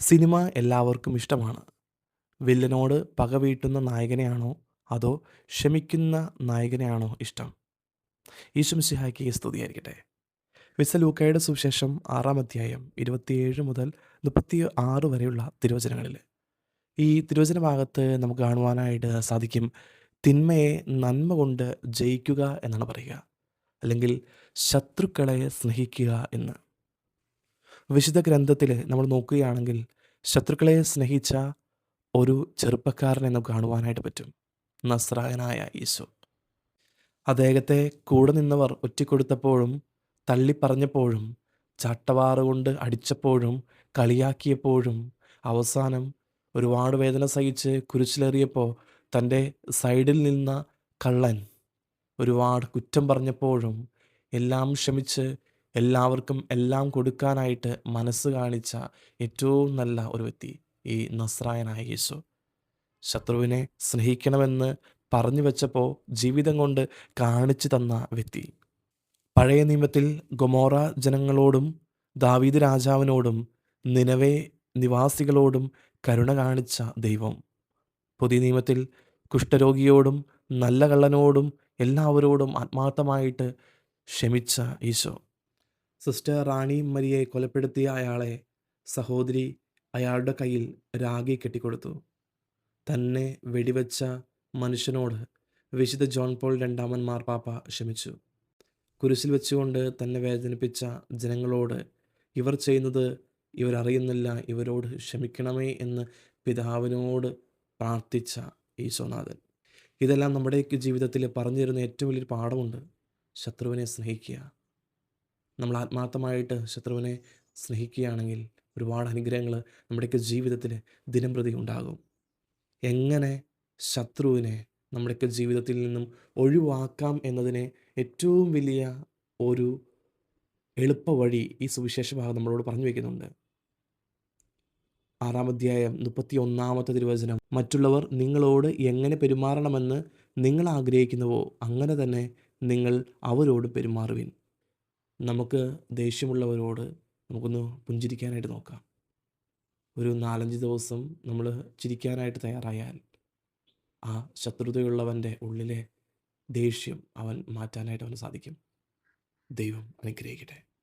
Cinema എല്ലാവർക്കും ഇഷ്ടമാണ്. വില്ലനോട് പക വീട്ടുന്ന നായകനെയാണോ അതോ ക്ഷമിക്കുന്ന നായകനെയാണോ ഇഷ്ടം? ഈശോമിശിഹായ്ക്ക് സ്തുതിയായിരിക്കട്ടെ. വിസലൂക്കയുടെ ലൂക്കായുടെ സുവിശേഷം ആറാം അധ്യായം ഇരുപത്തിയേഴ് മുതൽ മുപ്പത്തി ആറ് വരെയുള്ള തിരുവചനങ്ങളിൽ ഈ തിരുവചന ഭാഗത്ത് നമുക്ക് കാണുവാനായിട്ട് സാധിക്കും തിന്മയെ നന്മ കൊണ്ട് ജയിക്കുക എന്നാണ് പറയുക. അല്ലെങ്കിൽ ശത്രുക്കളെ സ്നേഹിക്കുക എന്ന്. വിശുദ്ധ ഗ്രന്ഥത്തിൽ നമ്മൾ നോക്കുകയാണെങ്കിൽ ശത്രുക്കളെ സ്നേഹിച്ച ഒരു ചെറുപ്പക്കാരനെ നമുക്ക് കാണുവാനായിട്ട് പറ്റും. നസ്രായനായ ഈശോ. അദ്ദേഹത്തെ കൂടെ നിന്നവർ ഒറ്റിക്കൊടുത്തപ്പോഴും തള്ളിപ്പറഞ്ഞപ്പോഴും ചാട്ടവാറ് കൊണ്ട് അടിച്ചപ്പോഴും കളിയാക്കിയപ്പോഴും അവസാനം ഒരുപാട് വേദന സഹിച്ച് കുരിശിലേറിയപ്പോൾ തന്റെ സൈഡിൽ നിന്ന കള്ളൻ ഒരുപാട് കുറ്റം പറഞ്ഞപ്പോഴും എല്ലാം ക്ഷമിച്ച് എല്ലാവർക്കും എല്ലാം കൊടുക്കാനായിട്ട് മനസ്സ് കാണിച്ച ഏറ്റവും നല്ല ഒരു വ്യക്തി ഈ നസ്രായനായ യേശു. ശത്രുവിനെ സ്നേഹിക്കണമെന്ന് പറഞ്ഞു വെച്ചപ്പോൾ ജീവിതം കൊണ്ട് കാണിച്ചു തന്ന വ്യക്തി. പഴയ നിയമത്തിൽ ഗൊമോറ ജനങ്ങളോടും ദാവീദ് രാജാവിനോടും നിലവേ നിവാസികളോടും കരുണ കാണിച്ച ദൈവം. പുതിയ നിയമത്തിൽ കുഷ്ഠരോഗിയോടും നല്ല കള്ളനോടും എല്ലാവരോടും ആത്മാർത്ഥമായിട്ട് ക്ഷമിച്ച ഈശോ. സിസ്റ്റർ റാണി മരിയെ കൊലപ്പെടുത്തിയ അയാളെ സഹോദരി അയാളുടെ കയ്യിൽ രാഗി കെട്ടിക്കൊടുത്തു. തന്നെ വെടിവെച്ച മനുഷ്യനോട് വിശുദ്ധ ജോൺ പോൾ രണ്ടാമൻ മാർപ്പാപ്പ ക്ഷമിച്ചു. കുരിശിൽ വെച്ചുകൊണ്ട് തന്നെ വേദനിപ്പിച്ച ജനങ്ങളോട് ഇവർ ചെയ്യുന്നത് ഇവരറിയുന്നില്ല ഇവരോട് ക്ഷമിക്കണമേ എന്ന് പിതാവിനോട് പ്രാർത്ഥിച്ച ഈശോനാഥൻ. ഇതെല്ലാം നമ്മുടെയൊക്കെ ജീവിതത്തിൽ പറഞ്ഞു തരുന്ന ഏറ്റവും വലിയൊരു പാഠമുണ്ട്. ശത്രുവിനെ സ്നേഹിക്കുക. നമ്മൾ ആത്മാർത്ഥമായിട്ട് ശത്രുവിനെ സ്നേഹിക്കുകയാണെങ്കിൽ ഒരുപാട് അനുഗ്രഹങ്ങൾ നമ്മുടെയൊക്കെ ജീവിതത്തിൽ ദിനം പ്രതി ഉണ്ടാകും. എങ്ങനെ ശത്രുവിനെ നമ്മുടെയൊക്കെ ജീവിതത്തിൽ നിന്നും ഒഴിവാക്കാം എന്നതിനെ ഏറ്റവും വലിയ ഒരു എളുപ്പ വഴി ഈ സുവിശേഷ ഭാഗം നമ്മളോട് പറഞ്ഞു വയ്ക്കുന്നുണ്ട്. ആറാം അധ്യായം മുപ്പത്തി ഒന്നാമത്തെ തിരുവചനം മറ്റുള്ളവർ നിങ്ങളോട് എങ്ങനെ പെരുമാറണമെന്ന് നിങ്ങൾ ആഗ്രഹിക്കുന്നുവോ അങ്ങനെ തന്നെ നിങ്ങൾ അവരോട് പെരുമാറുവിൻ. നമുക്ക് ദേഷ്യമുള്ളവരോട് നമുക്കൊന്ന് പുഞ്ചിരിക്കാനായിട്ട് നോക്കാം. ഒരു നാലഞ്ച് ദിവസം നമ്മൾ ചിരിക്കാനായിട്ട് തയ്യാറായാൽ ആ ശത്രുതയുള്ളവന്റെ ഉള്ളിലെ ദേഷ്യം അവൻ മാറ്റാനായിട്ട് അവന് സാധിക്കും. ദൈവം അനുഗ്രഹിക്കട്ടെ.